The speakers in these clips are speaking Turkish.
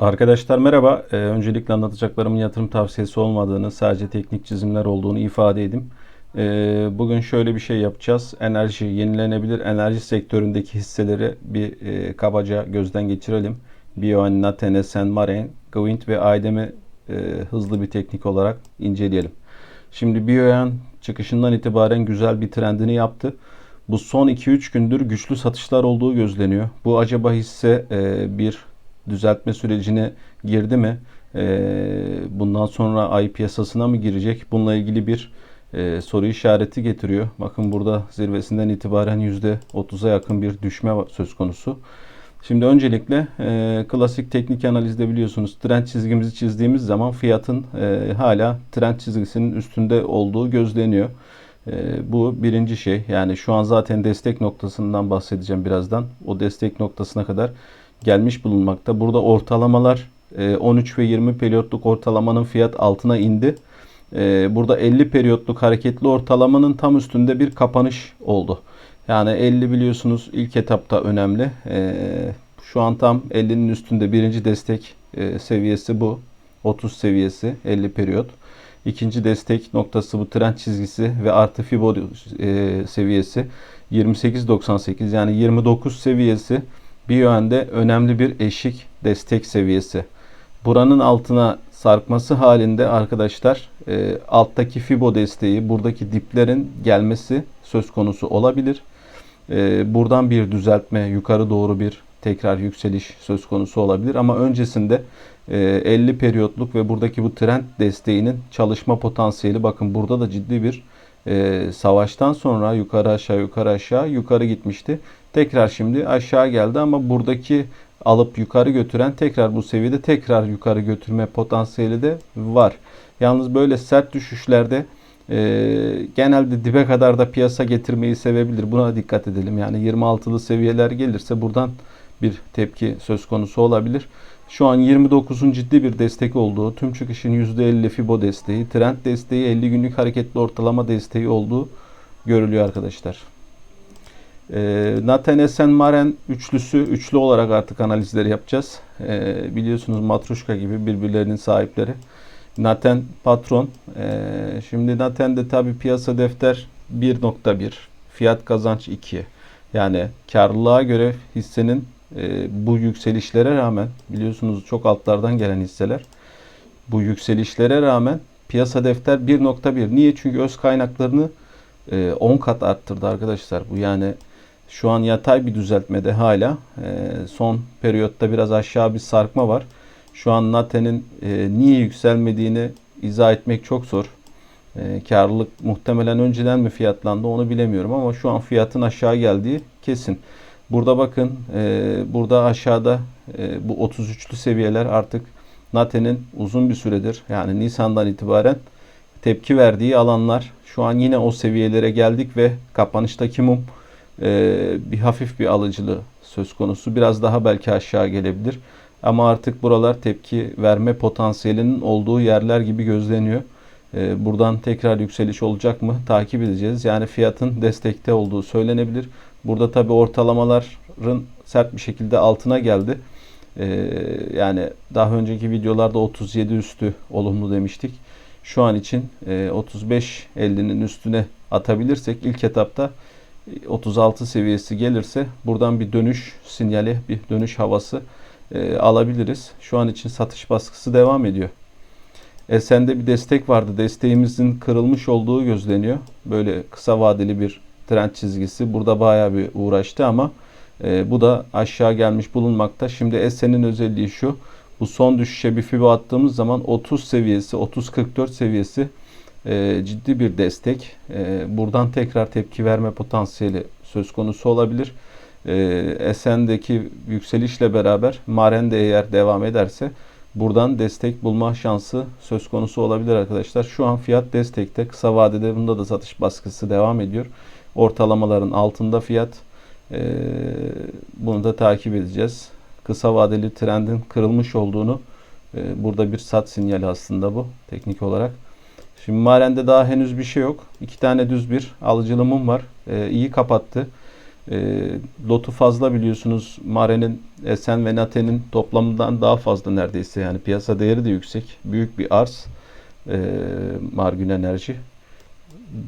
Arkadaşlar merhaba. Ee, öncelikle anlatacaklarımın yatırım tavsiyesi olmadığını, sadece teknik çizimler olduğunu ifade edeyim. Ee, bugün şöyle bir şey yapacağız. Enerji, yenilenebilir enerji sektöründeki hisseleri bir e, kabaca gözden geçirelim. Bioen, Natene, Senmaren, Gwint ve Aydem'i e, hızlı bir teknik olarak inceleyelim. Şimdi Bioen çıkışından itibaren güzel bir trendini yaptı. Bu son 2-3 gündür güçlü satışlar olduğu gözleniyor. Bu acaba hisse e, bir düzeltme sürecine girdi mi? E, bundan sonra ay piyasasına mı girecek? Bununla ilgili bir e, soru işareti getiriyor. Bakın burada zirvesinden itibaren %30'a yakın bir düşme söz konusu. Şimdi öncelikle e, klasik teknik analizde biliyorsunuz trend çizgimizi çizdiğimiz zaman fiyatın e, hala trend çizgisinin üstünde olduğu gözleniyor. E, bu birinci şey. Yani şu an zaten destek noktasından bahsedeceğim birazdan. O destek noktasına kadar gelmiş bulunmakta. Burada ortalamalar 13 e, ve 20 periyotluk ortalamanın fiyat altına indi. E, burada 50 periyotluk hareketli ortalamanın tam üstünde bir kapanış oldu. Yani 50 biliyorsunuz ilk etapta önemli. E, şu an tam 50'nin üstünde birinci destek seviyesi bu. 30 seviyesi 50 periyot. İkinci destek noktası bu trend çizgisi ve artı Fibo seviyesi 28.98 yani 29 seviyesi bir yönde önemli bir eşik destek seviyesi. Buranın altına sarkması halinde arkadaşlar e, alttaki Fibo desteği buradaki diplerin gelmesi söz konusu olabilir. E, buradan bir düzeltme yukarı doğru bir tekrar yükseliş söz konusu olabilir ama öncesinde e, 50 periyotluk ve buradaki bu trend desteğinin çalışma potansiyeli bakın burada da ciddi bir e, savaştan sonra yukarı aşağı yukarı aşağı yukarı gitmişti. Tekrar şimdi aşağı geldi ama buradaki alıp yukarı götüren tekrar bu seviyede tekrar yukarı götürme potansiyeli de var. Yalnız böyle sert düşüşlerde e, genelde dibe kadar da piyasa getirmeyi sevebilir. Buna dikkat edelim. Yani 26'lı seviyeler gelirse buradan bir tepki söz konusu olabilir. Şu an 29'un ciddi bir destek olduğu, tüm çıkışın %50 Fibo desteği, trend desteği, 50 günlük hareketli ortalama desteği olduğu görülüyor arkadaşlar. E, Nathan Esen Maren üçlüsü üçlü olarak artık analizleri yapacağız. E, biliyorsunuz Matruşka gibi birbirlerinin sahipleri. Nathan patron. E, şimdi Nathan'de tabi piyasa defter 1.1, fiyat kazanç 2. Yani karlılığa göre hissenin e, bu yükselişlere rağmen biliyorsunuz çok altlardan gelen hisseler. Bu yükselişlere rağmen piyasa defter 1.1. Niye? Çünkü öz kaynaklarını e, 10 kat arttırdı arkadaşlar. Bu yani şu an yatay bir düzeltmede hala. E, son periyotta biraz aşağı bir sarkma var. Şu an Nate'nin e, niye yükselmediğini izah etmek çok zor. E, karlılık muhtemelen önceden mi fiyatlandı onu bilemiyorum ama şu an fiyatın aşağı geldiği kesin. Burada bakın e, burada aşağıda e, bu 33'lü seviyeler artık Nate'nin uzun bir süredir yani Nisan'dan itibaren tepki verdiği alanlar. Şu an yine o seviyelere geldik ve kapanıştaki mum e, bir hafif bir alıcılığı söz konusu. Biraz daha belki aşağı gelebilir. Ama artık buralar tepki verme potansiyelinin olduğu yerler gibi gözleniyor. E, buradan tekrar yükseliş olacak mı takip edeceğiz. Yani fiyatın destekte olduğu söylenebilir. Burada tabi ortalamaların sert bir şekilde altına geldi. E, yani daha önceki videolarda 37 üstü olumlu demiştik. Şu an için e, 35-50'nin üstüne atabilirsek ilk etapta 36 seviyesi gelirse buradan bir dönüş sinyali, bir dönüş havası e, alabiliriz. Şu an için satış baskısı devam ediyor. Esen'de bir destek vardı. Desteğimizin kırılmış olduğu gözleniyor. Böyle kısa vadeli bir trend çizgisi. Burada bayağı bir uğraştı ama e, bu da aşağı gelmiş bulunmakta. Şimdi Esen'in özelliği şu. Bu son düşüşe bir fibo attığımız zaman 30 seviyesi, 30-44 seviyesi e, ciddi bir destek. E, buradan tekrar tepki verme potansiyeli söz konusu olabilir. E, Esen'deki yükselişle beraber Maren de eğer devam ederse buradan destek bulma şansı söz konusu olabilir arkadaşlar. Şu an fiyat destekte. Kısa vadede bunda da satış baskısı devam ediyor. Ortalamaların altında fiyat. E, bunu da takip edeceğiz. Kısa vadeli trendin kırılmış olduğunu e, burada bir sat sinyali aslında bu teknik olarak. Şimdi Maren'de daha henüz bir şey yok. İki tane düz bir alıcılımım var. E, iyi kapattı. E, lotu fazla biliyorsunuz. Mare'nin, Esen ve Nate'nin toplamından daha fazla neredeyse. Yani piyasa değeri de yüksek. Büyük bir arz. E, Margün Enerji.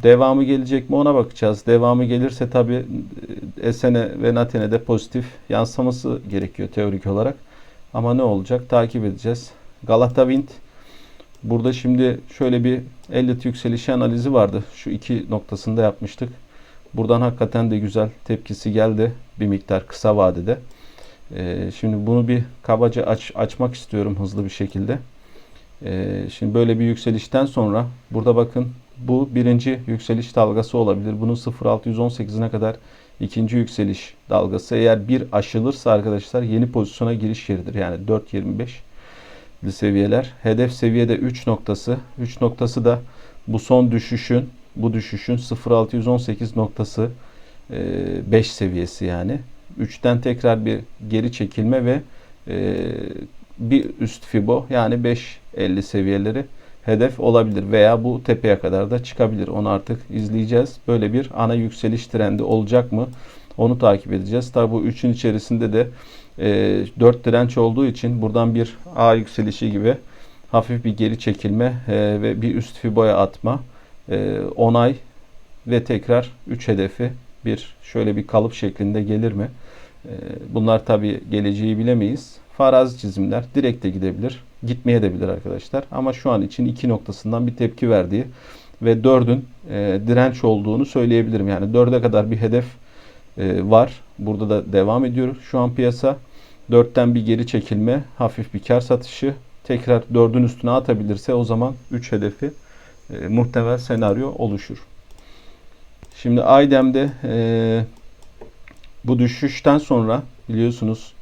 Devamı gelecek mi ona bakacağız. Devamı gelirse tabi Esen'e ve Naten'e de pozitif yansıması gerekiyor teorik olarak. Ama ne olacak takip edeceğiz. Galata Wind burada şimdi şöyle bir Elliott yükselişi analizi vardı. Şu iki noktasında yapmıştık. Buradan hakikaten de güzel tepkisi geldi bir miktar kısa vadede. Ee, şimdi bunu bir kabaca aç, açmak istiyorum hızlı bir şekilde. Ee, şimdi böyle bir yükselişten sonra burada bakın bu birinci yükseliş dalgası olabilir. Bunun 0.618'ine kadar ikinci yükseliş dalgası. Eğer bir aşılırsa arkadaşlar yeni pozisyona giriş yeridir. Yani 4.25 seviyeler. Hedef seviyede 3 noktası. 3 noktası da bu son düşüşün bu düşüşün 0.618 noktası 5 seviyesi yani. 3'ten tekrar bir geri çekilme ve bir üst fibo yani 5.50 seviyeleri hedef olabilir veya bu tepeye kadar da çıkabilir. Onu artık izleyeceğiz. Böyle bir ana yükseliş trendi olacak mı? Onu takip edeceğiz. Tabi bu üçün içerisinde de e, 4 direnç olduğu için buradan bir A yükselişi gibi hafif bir geri çekilme e, ve bir üst fiboya atma e, onay ve tekrar 3 hedefi bir şöyle bir kalıp şeklinde gelir mi? E, bunlar tabi geleceği bilemeyiz. Farazi çizimler direkt de gidebilir. Gitmeye de bilir arkadaşlar. Ama şu an için iki noktasından bir tepki verdiği ve 4'ün e, direnç olduğunu söyleyebilirim. Yani 4'e kadar bir hedef e, var. Burada da devam ediyor şu an piyasa. 4'ten bir geri çekilme, hafif bir kar satışı. Tekrar 4'ün üstüne atabilirse o zaman 3 hedefi e, muhtemel senaryo oluşur. Şimdi Aydem'de e, bu düşüşten sonra biliyorsunuz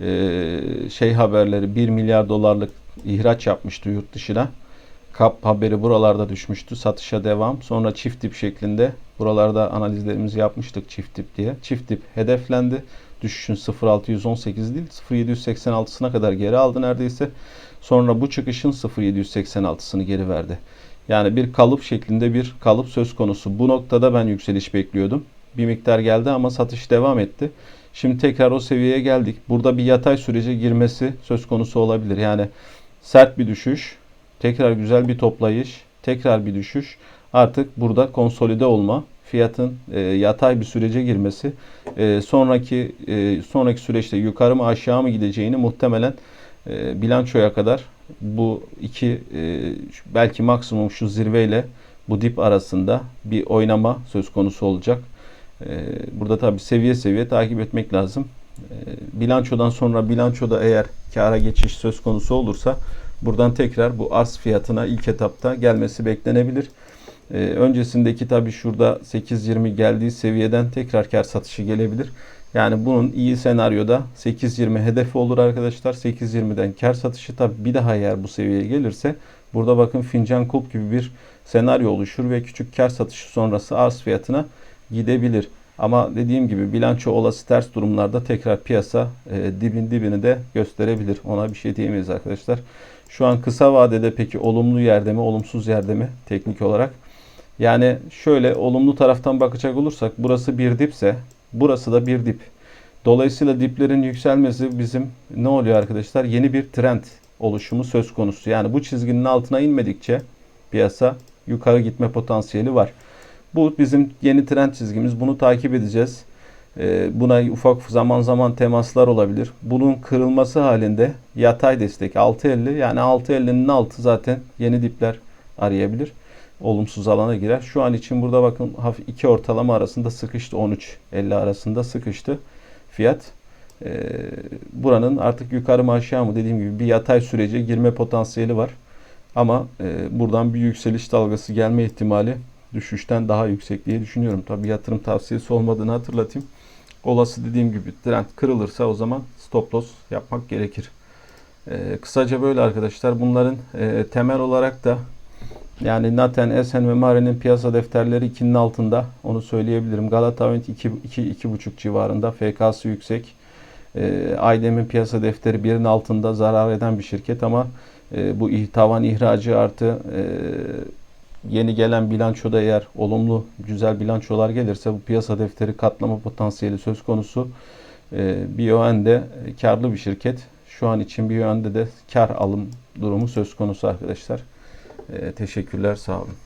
e, şey haberleri 1 milyar dolarlık ihraç yapmıştı yurt dışına. Kap haberi buralarda düşmüştü. Satışa devam. Sonra çift tip şeklinde buralarda analizlerimizi yapmıştık çift tip diye. Çift tip hedeflendi. Düşüşün 0.618 değil 0.786'sına kadar geri aldı neredeyse. Sonra bu çıkışın 0.786'sını geri verdi. Yani bir kalıp şeklinde bir kalıp söz konusu. Bu noktada ben yükseliş bekliyordum. Bir miktar geldi ama satış devam etti. Şimdi tekrar o seviyeye geldik. Burada bir yatay sürece girmesi söz konusu olabilir. Yani sert bir düşüş, tekrar güzel bir toplayış, tekrar bir düşüş. Artık burada konsolide olma, fiyatın e, yatay bir sürece girmesi, e, sonraki e, sonraki süreçte yukarı mı aşağı mı gideceğini muhtemelen e, bilançoya kadar bu iki e, belki maksimum şu zirveyle bu dip arasında bir oynama söz konusu olacak. E, burada tabi seviye seviye takip etmek lazım. E, bilançodan sonra bilançoda eğer kara geçiş söz konusu olursa buradan tekrar bu arz fiyatına ilk etapta gelmesi beklenebilir. E, öncesindeki tabi şurada 8.20 geldiği seviyeden tekrar kar satışı gelebilir. Yani bunun iyi senaryoda 8.20 hedefi olur arkadaşlar. 8.20'den kar satışı tabi bir daha eğer bu seviyeye gelirse burada bakın fincan kulp gibi bir senaryo oluşur ve küçük kar satışı sonrası arz fiyatına gidebilir. Ama dediğim gibi bilanço olası ters durumlarda tekrar piyasa e, dibin dibini de gösterebilir. Ona bir şey diyemeyiz arkadaşlar. Şu an kısa vadede peki olumlu yerde mi olumsuz yerde mi teknik olarak? Yani şöyle olumlu taraftan bakacak olursak burası bir dipse burası da bir dip. Dolayısıyla diplerin yükselmesi bizim ne oluyor arkadaşlar? Yeni bir trend oluşumu söz konusu. Yani bu çizginin altına inmedikçe piyasa yukarı gitme potansiyeli var. Bu bizim yeni trend çizgimiz. Bunu takip edeceğiz. Ee, buna ufak zaman zaman temaslar olabilir. Bunun kırılması halinde yatay destek 6.50 yani 6.50'nin altı zaten yeni dipler arayabilir. Olumsuz alana girer. Şu an için burada bakın hafif iki ortalama arasında sıkıştı. 13.50 arasında sıkıştı fiyat. Ee, buranın artık yukarı mı aşağı mı dediğim gibi bir yatay sürece girme potansiyeli var. Ama e, buradan bir yükseliş dalgası gelme ihtimali düşüşten daha yüksek diye düşünüyorum. Tabi yatırım tavsiyesi olmadığını hatırlatayım. Olası dediğim gibi trend kırılırsa o zaman stop loss yapmak gerekir. Ee, kısaca böyle arkadaşlar. Bunların e, temel olarak da yani Naten, Esen ve Mare'nin piyasa defterleri 2'nin altında. Onu söyleyebilirim. Galata 2, 2, 2,5 civarında. FK'sı yüksek. E, Aydem'in piyasa defteri 1'in altında zarar eden bir şirket ama e, bu tavan ihracı artı e, yeni gelen bilançoda eğer olumlu güzel bilançolar gelirse bu piyasa defteri katlama potansiyeli söz konusu. E, BioN de karlı bir şirket. Şu an için BioN'de de kar alım durumu söz konusu arkadaşlar. E, teşekkürler sağ olun.